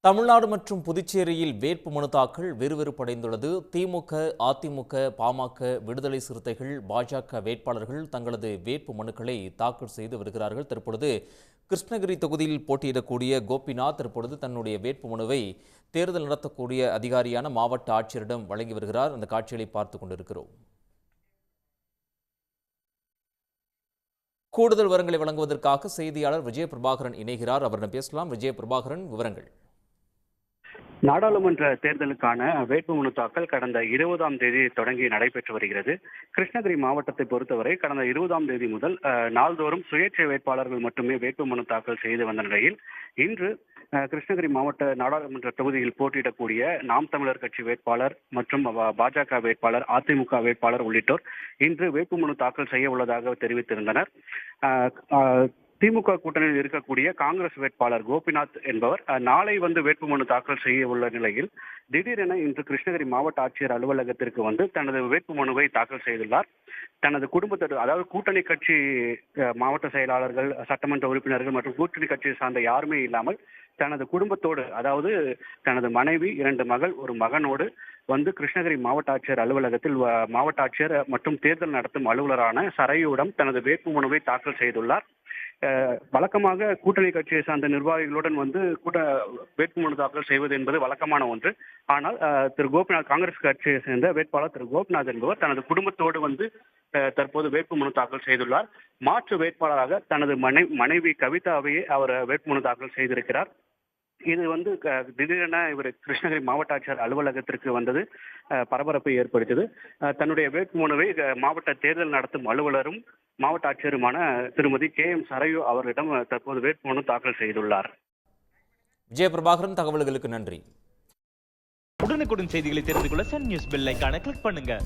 தமிழ்நாடு மற்றும் புதுச்சேரியில் வேட்பு மனு தாக்கல் விறுவிறுப்படைந்துள்ளது. திமுக அதிமுக பாமக விடுதலை சிறுத்தைகள் பாஜக வேட்பாளர்கள் தங்களது வேட்பு மனுக்களை தாக்கல் செய்து வருகிறார்கள். தற்பொழுது கிருஷ்ணகிரி தொகுதியில் போட்டியிடக்கூடிய கோபிநாத் தற்பொழுது தன்னுடைய வேட்பு மனுவை தேர்தல் நடத்தக்கூடிய அதிகாரியான மாவட்ட ஆட்சியரிடம் வழங்கி வருகிறார். அந்த காட்சிகளை பார்த்து கொண்டிருக்கிறோம். கூடுதல் விவரங்களை வழங்குவதற்காக செய்தியாளர் விஜய பிரபாகரன் இணைகிறார். அவரிடம் பேசலாம். விஜய பிரபாகரன் விவரங்கள். நாடாளுமன்ற தேர்தலுக்கான வேட்புமனு தாக்கல் கடந்த இருபதாம் தேதி தொடங்கி நடைபெற்று வருகிறது. கிருஷ்ணகிரி மாவட்டத்தை பொறுத்தவரை கடந்த இருபதாம் தேதி முதல் நாள்தோறும் சுயேட்சை வேட்பாளர்கள் மட்டுமே வேட்புமனு தாக்கல் செய்து வந்த நிலையில் இன்று கிருஷ்ணகிரி மாவட்ட நாடாளுமன்ற தொகுதியில் போட்டியிடக்கூடிய நாம் தமிழர் கட்சி வேட்பாளர் மற்றும் பாஜக வேட்பாளர் அதிமுக வேட்பாளர் உள்ளிட்டோர் இன்று வேட்புமனு தாக்கல் செய்ய உள்ளதாக தெரிவித்திருந்தனர். திமுக கூட்டணியில் இருக்கக்கூடிய காங்கிரஸ் வேட்பாளர் கோபிநாத் என்பவர் நாளை வந்து வேட்புமனு தாக்கல் செய்ய உள்ள நிலையில் திடீரென இன்று கிருஷ்ணகிரி மாவட்ட ஆட்சியர் அலுவலகத்திற்கு வந்து தனது வேட்புமனுவை தாக்கல் செய்துள்ளார். தனது குடும்பத்தோடு அதாவது கூட்டணி கட்சி மாவட்ட செயலாளர்கள் சட்டமன்ற உறுப்பினர்கள் மற்றும் கூட்டணி கட்சியை சார்ந்த யாருமே இல்லாமல் தனது குடும்பத்தோடு அதாவது தனது மனைவி இரண்டு மகள் ஒரு மகனோடு வந்து கிருஷ்ணகிரி மாவட்ட ஆட்சியர் அலுவலகத்தில் மாவட்ட ஆட்சியர் மற்றும் தேர்தல் நடத்தும் அலுவலரான சரையுடன் தனது வேட்புமனுவை தாக்கல் செய்துள்ளார். வழக்கமாக கூட்டணி கட்சியை சார்ந்த நிர்வாகிகளுடன் வந்து கூட்ட வேட்புமனு தாக்கல் செய்வது என்பது வழக்கமான ஒன்று. ஆனால் திரு கோபிநாத் காங்கிரஸ் கட்சியை சேர்ந்த வேட்பாளர் திரு கோபிநாத் என்பவர் தனது குடும்பத்தோடு வந்து தற்போது வேட்புமனு தாக்கல் செய்துள்ளார். மாற்று வேட்பாளராக தனது மனை மனைவி கவிதாவையே அவர் வேட்புமனு தாக்கல் செய்திருக்கிறார். இது வந்து க- திடீரென இவர் கிருஷ்ணகிரி மாவட்ட ஆட்சியர் அலுவலகத்திற்கு வந்தது பரபரப்பை ஏற்படுத்தியது. தன்னுடைய வேட்புமனுவை மாவட்ட தேர்தல் நடத்தும் அலுவலரும் மாவட்ட ஆட்சியருமான திருமதி கே. எம். சரையு அவர்களிடம் தற்போது வேட்புமனு தாக்கல் செய்துள்ளார். விஜய பிரபாகரன் தகவல்களுக்கு நன்றி. உடனுக்குடன் செய்திகளை தெரிந்து கொள்ள சன் நியூஸ் பெல் ஐகானை கிளிக் பண்ணுங்க.